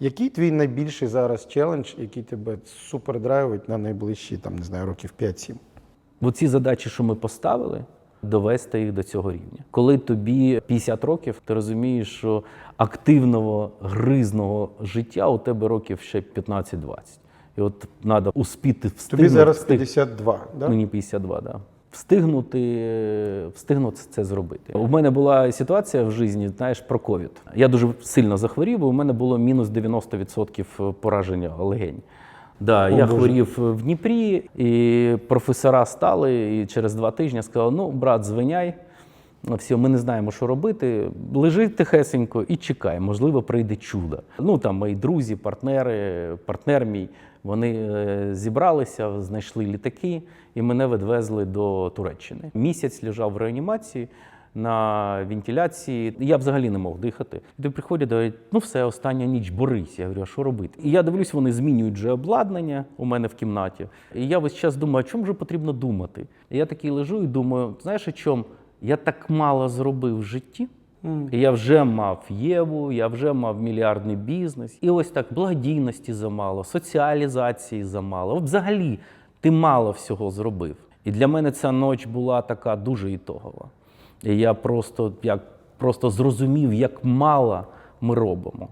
Який твій найбільший зараз челендж, який тебе супер драйвить на найближчі, там, не знаю, років 5-7? Бо ці задачі, що ми поставили, довести їх до цього рівня. Коли тобі 50 років, ти розумієш, що активного гризного життя у тебе років ще 15-20. І от треба успіти встигнути. Тобі зараз встиг- 52, да? Мені 52, да. Встигнути, встигнути це зробити. У мене була ситуація в житті, знаєш, про ковід. Я дуже сильно захворів, бо у мене було мінус 90% пораження легень. Да, я Боже. хворів в Дніпрі, і професора стали і через два тижні сказали: ну, брат, звиняй. Все, ми не знаємо, що робити. Лежи тихесенько і чекай, можливо, прийде чудо. Ну там мої друзі, партнери, партнер мій, вони е, зібралися, знайшли літаки і мене відвезли до Туреччини. Місяць лежав в реанімації на вентиляції. Я взагалі не мог дихати. Ти приходять, говорять, ну все, остання ніч, борись. Я говорю, а що робити? І я дивлюсь, вони змінюють вже обладнання у мене в кімнаті. І я весь час думаю, о чому же потрібно думати? І я такий лежу і думаю, знаєш, о чому? Я так мало зробив в житті. І Я вже мав Єву, я вже мав мільярдний бізнес. І ось так благодійності замало, соціалізації замало. Взагалі, ти мало всього зробив. І для мене ця ніч була така дуже ітогова. І я просто, як, просто зрозумів, як мало ми робимо.